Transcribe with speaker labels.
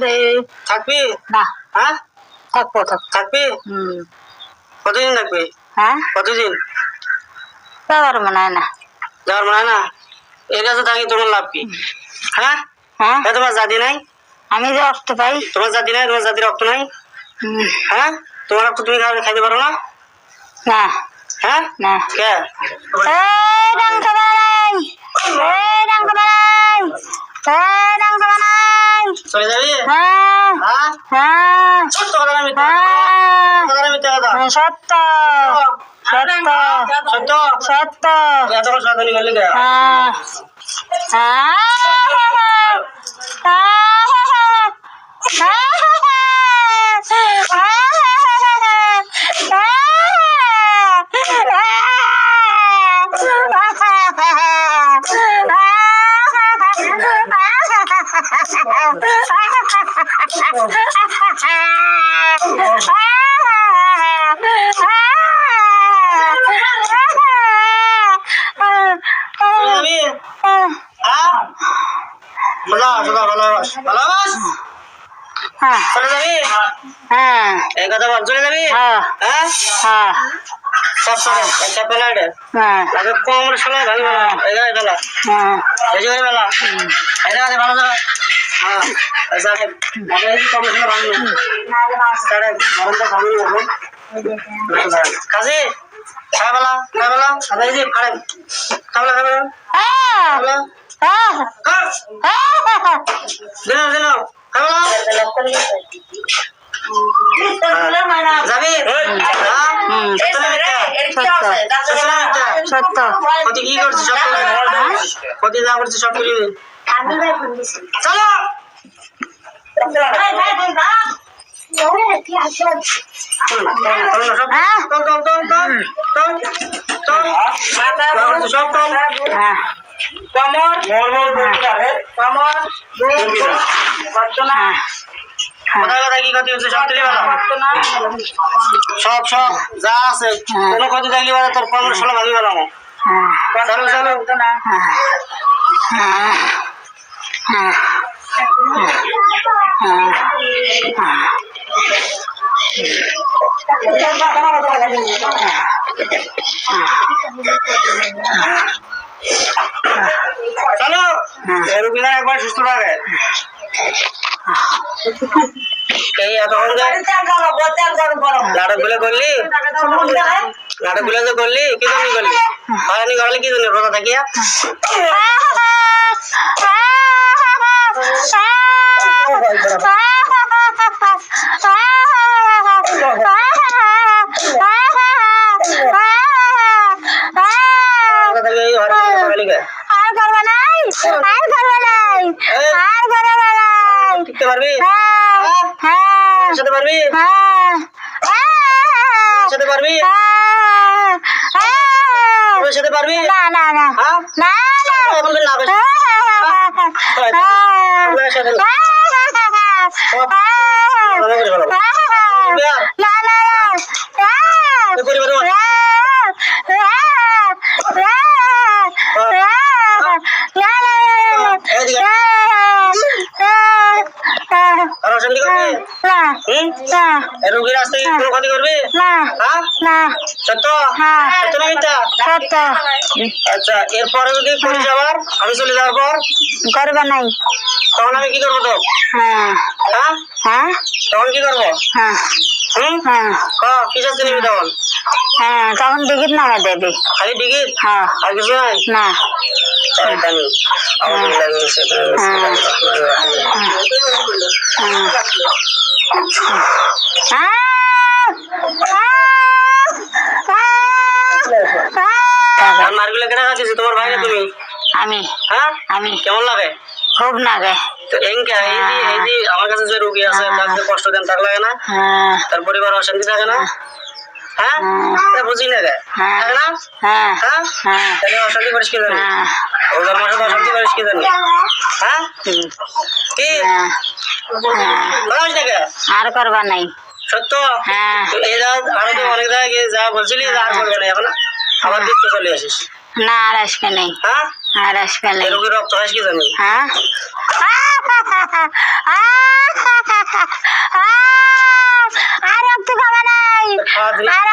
Speaker 1: রে
Speaker 2: থাকবি?
Speaker 1: না।
Speaker 2: হ্যাঁ?
Speaker 1: থাকব থাকব
Speaker 2: থাকবি?
Speaker 1: হুম।
Speaker 2: কতদিন থাকবি?
Speaker 1: হ্যাঁ?
Speaker 2: কতদিন?
Speaker 1: ব্যাপার মনে হয় না।
Speaker 2: যাওয়ার মানে না? এর কাছে থাকি তোমার লাভ কি? হ্যাঁ?
Speaker 1: হ্যাঁ।
Speaker 2: তোমার জাতি নাই?
Speaker 1: আমি যে অর্থ পাই।
Speaker 2: তোমার জাতি নাই তোমার জাতির রক্ত নাই? হ্যাঁ? তোমার রক্ত তুমি খাওয়া- খাইতে পারো না?
Speaker 1: না।
Speaker 2: হ্যাঁ?
Speaker 1: না।
Speaker 2: কে?
Speaker 1: এই ডাঙ্ক বানাই এই ডাঙ্ক বানাই এই
Speaker 2: চলে যাবি?
Speaker 1: সত্য
Speaker 2: হ্যাঁ?
Speaker 1: হ্যাঁ।
Speaker 2: ছোট্ট কথা না মিথ্যা
Speaker 1: হ্যাঁ।
Speaker 2: কথা মিথ্যা কথা?
Speaker 1: সত্য। সত্য।
Speaker 2: সত্য।
Speaker 1: সত্য।
Speaker 2: এতক্ষণ সত্য করলি কে
Speaker 1: হ্যাঁ।
Speaker 2: চলে যাবি হ্যাঁ এই কথা বল চলে যাবি
Speaker 1: হ্যাঁ
Speaker 2: হ্যাঁ কম সময় ভাবি বেলা এগা বেলা বেলা এটা ভালো যাবে হ্যাঁ আচ্ছা আগে আগে এই কম সময় ভাবি তারে গরমটা ভাবি এখন কাজে খাই বেলা খাই বেলা আদা এই যে খাড়ে খাবলা খাবলা খাবলা খা দিন দিন খাবলা যাবি হ্যাঁ
Speaker 1: হুম।
Speaker 2: সত্য না
Speaker 1: সত্য
Speaker 2: সত্য ক্ষতি কি করছিস সব ক্ষতি যা করছিস সব করবি চলো। চল না, সব
Speaker 1: হ্যাঁ?
Speaker 2: চল চল চল চল চল চল। যা করছিস সব
Speaker 1: হ্যাঁ। হ্যাঁ।
Speaker 2: যা আছে। কোনো ক্ষতি থাকলে বেলা তোর পনেরো ষোলো ভাবি বেলা
Speaker 1: হ্যাঁ।
Speaker 2: চলো চলো।
Speaker 1: হ্যাঁ হ্যাঁ হ্যাঁ। হ্যাঁ।
Speaker 2: চলো। রুগীরা একবার সুস্থ থাকে। এই এতক্ষণ যে নাটকগুলো করলি? নাটকগুলো যে করলি? কি জন্য করলি? হয়নি করলি কি জন্য? রোজা থাকিয়া
Speaker 1: আর করবে নাই আর করবে নাই আর করবে নাই
Speaker 2: টিকতে পারবি
Speaker 1: হ্যাঁ হ্যাঁ
Speaker 2: সাথে পারবি
Speaker 1: হ্যাঁ
Speaker 2: সাথে পারবি
Speaker 1: হ্যাঁ
Speaker 2: পারবি
Speaker 1: না না না
Speaker 2: হ্যাঁ
Speaker 1: না না
Speaker 2: এখন তো না বেশ আপনার সাথে না। ভালো করে ভালো তো পরিবার এদিকে আর অশান্তি করবি এই রুগীর আসতে কোনো ক্ষতি করবি? হ্যাঁ? সত্য? সত্য না মিথ্যা? আচ্ছা এরপরে যদি করিস আবার আমি চলে যাওয়ার পর?
Speaker 1: করবে নাই।
Speaker 2: তখন আমি কি করব তো?
Speaker 1: হ্যাঁ।
Speaker 2: হ্যাঁ?
Speaker 1: হ্যাঁ?
Speaker 2: তখন কি করব?
Speaker 1: হ্যাঁ। হ্যাঁ।
Speaker 2: ক শাস্তি নিবি তখন?
Speaker 1: হ্যাঁ তখন টিকিট নামে দেবে।
Speaker 2: খালি টিকিট
Speaker 1: হ্যাঁ।
Speaker 2: আর কিছু নাই?
Speaker 1: না। হ্যাঁ।
Speaker 2: মারগুলো কেন খাচ্ছিস তোমার ভাই না তুমি?
Speaker 1: আমি।
Speaker 2: হ্যাঁ?
Speaker 1: আমি।
Speaker 2: কেমন লাগে?
Speaker 1: খুব নাগে
Speaker 2: তো এনকে এই যে এই যে আমার কাছে যে রোগী আছে তার কষ্ট দেন তার লাগে না?
Speaker 1: হ্যাঁ।
Speaker 2: তার পরিবার অশান্তি থাকে না? হ্যাঁ? বুঝি না রে।
Speaker 1: হ্যাঁ।
Speaker 2: থাকে না?
Speaker 1: হ্যাঁ।
Speaker 2: হ্যাঁ?
Speaker 1: হ্যাঁ।
Speaker 2: তাহলে অশান্তি করিস কি জানি?
Speaker 1: হ্যাঁ।
Speaker 2: ও অশান্তি করিস কি জানি? হ্যাঁ?
Speaker 1: হ্যাঁ। আর করবা নাই।
Speaker 2: সত্য?
Speaker 1: হ্যাঁ।
Speaker 2: আমি তো অনেক জায়গায় যা হ্যাঁ। দিতে চলে আসিস।
Speaker 1: না আর আসবে নাই।
Speaker 2: হ্যাঁ?
Speaker 1: আর আসবে নাই।
Speaker 2: এরকম রক্ত হাস কি জানি?
Speaker 1: হ্যাঁ। আর